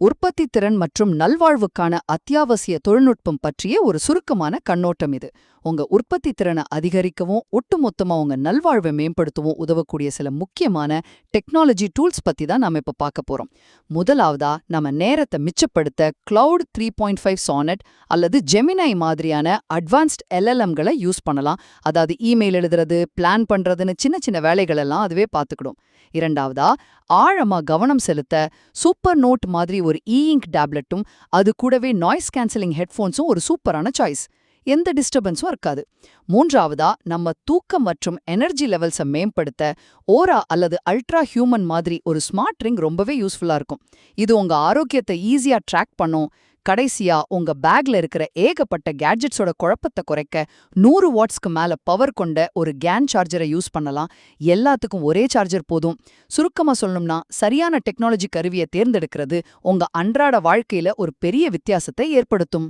உற்பத்தி திறன் மற்றும் நல்வாழ்வுக்கான அத்தியாவசிய தொழில்நுட்பம் பற்றிய ஒரு சுருக்கமான கண்ணோட்டம் இது. உங்க உற்பத்தி திறனை அதிகரிக்கவும் ஒட்டுமொத்தமா உங்க நல்வாழ்வை மேம்படுத்தவும் உதவக்கூடிய சில முக்கியமான டெக்னாலஜி டூல்ஸ் பத்தி தான் நாம இப்ப பார்க்க போறோம். முதலாவதா நம்ம நேரத்தை மிச்சப்படுத்த Claude three point five Sonnet அல்லது ஜெமினாய் மாதிரியான அட்வான்ஸ்ட் எல்எல்எம்களை யூஸ் பண்ணலாம். அதாவது இமெயில் எழுதுறது பிளான் பண்றதுன்னு சின்ன சின்ன வேலைகள் எல்லாம் அதுவே பார்த்துக்கிடும். இரண்டாவதா ஆழமா கவனம் செலுத்த சூப்பர் நோட் மாதிரி ஒரு இ இங்க் டேப்லெட்டும் அது கூடவே நாய்ஸ் கேன்சலிங் ஹெட்ஃபோன்ஸும் ஒரு சூப்பரான சாய்ஸ் எந்த டிஸ்டர்பன்ஸும் இருக்காது. மூன்றாவதா நம்ம தூக்கம் மற்றும் எனர்ஜி லெவல்ஸை மேம்படுத்த ஓரா அல்லது அல்ட்ரா ஹியூமன் மாதிரி ஒரு ஸ்மார்ட் ரிங் ரொம்பவே யூஸ்ஃபுல்லா இருக்கும். இது உங்க ஆரோக்கியத்தை ஈஸியா ட்ராக் பண்ணும். கடைசியா உங்க பேக்ல இருக்கிற ஏகப்பட்ட கேட்ஜெட்ஸோட குழப்பத்தை குறைக்க நூறு வாட்ஸ்க்கு மேல பவர் கொண்ட ஒரு கேன் சார்ஜரை யூஸ் பண்ணலாம். எல்லாத்துக்கும் ஒரே சார்ஜர் போதும். சுருக்கமா சொல்லணும்னா சரியான டெக்னாலஜி கருவியை தேர்ந்தெடுக்கிறது உங்க அன்றாட வாழ்க்கையில ஒரு பெரிய வித்தியாசத்தை ஏற்படுத்தும்.